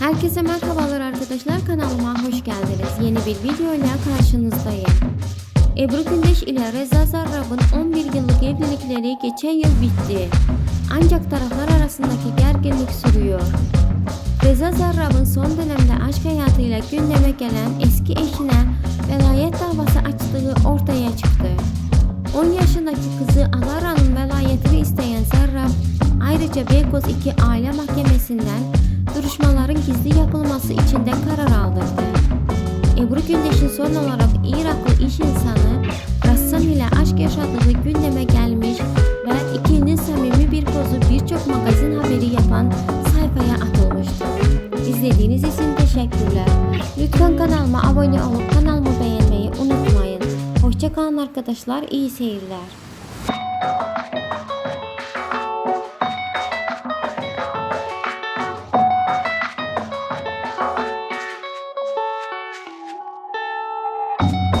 Herkese merhabalar arkadaşlar kanalıma hoş geldiniz. Yeni bir video ile karşınızdayım. Ebru Gündeş ile Reza Zarrab'ın 11 yıllık evlilikleri geçen yıl bitti. Ancak taraflar arasındaki gerginlik sürüyor. Reza Zarrab'ın son dönemde aşk hayatıyla gündeme gelen eski eşine velayet davası açtığı ortaya çıktı. 10 yaşındaki kızı Alara'nın velayetini isteyen Zarrab ayrıca Beykoz 2 Aile Mahkemesi'nden yapılması için de karar aldırdı. Ebru Gündeş'in son olarak Iraklı iş insanı Rassam ile aşk yaşadığı gündeme gelmiş ve ikinin samimi bir pozu birçok magazin haberi yapan sayfaya atılmıştı. İzlediğiniz için teşekkürler. Lütfen kanalıma abone olup kanalımı beğenmeyi unutmayın. Hoşçakalın arkadaşlar, iyi seyirler. Bye.